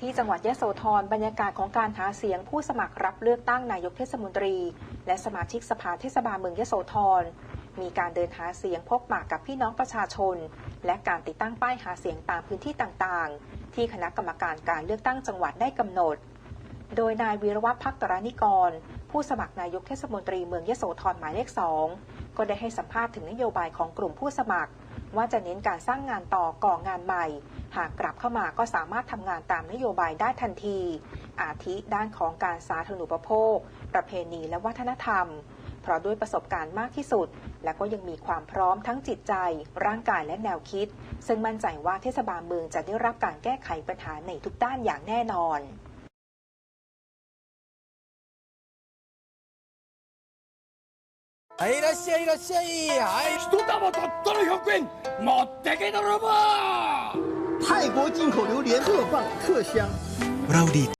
ที่จังหวัดยะโสธรบรรยากาศของการหาเสียงผู้สมัครรับเลือกตั้งนายกเทศมนตรี และสมาชิกสภาเทศบาลเมืองยะโสธรมีการเดินหาเสียงพบปะกับพี่น้องประชาชน และการติดตั้งป้ายหาเสียงตามพื้นที่ต่างๆ ที่คณะกรรมการการเลือกตั้งจังหวัดได้กำหนด โดยนายวีรวัฒน์พักตรานิกร ผู้สมัครนายกเทศมนตรีเมืองยะโสธรหมายเลขสองก็ได้ให้สัมภาษณ์ถึงนโยบายของกลุ่มผู้สมัคร ว่าจะเน้นการสร้างงานต่อก่องานใหม่ หากกลับเข้ามาก็สามารถทำงานตามนโยบายได้ทันที อาทิด้านของการสาธารณูปโภค ประเพณีและวัฒนธรรม เพราะด้วยประสบการณ์มากที่สุด และก็ยังมีความพร้อมทั้งจิตใจ ร่างกายและแนวคิด ซึ่งมั่นใจว่าเทศบาลเมืองจะได้รับการแก้ไขปัญหาในทุกด้านอย่างแน่นอน はい、いらっしゃい、いらっしゃい。はい。一玉たったの100円持ってけ泥棒泰国进口榴莲特棒特香。 เราดี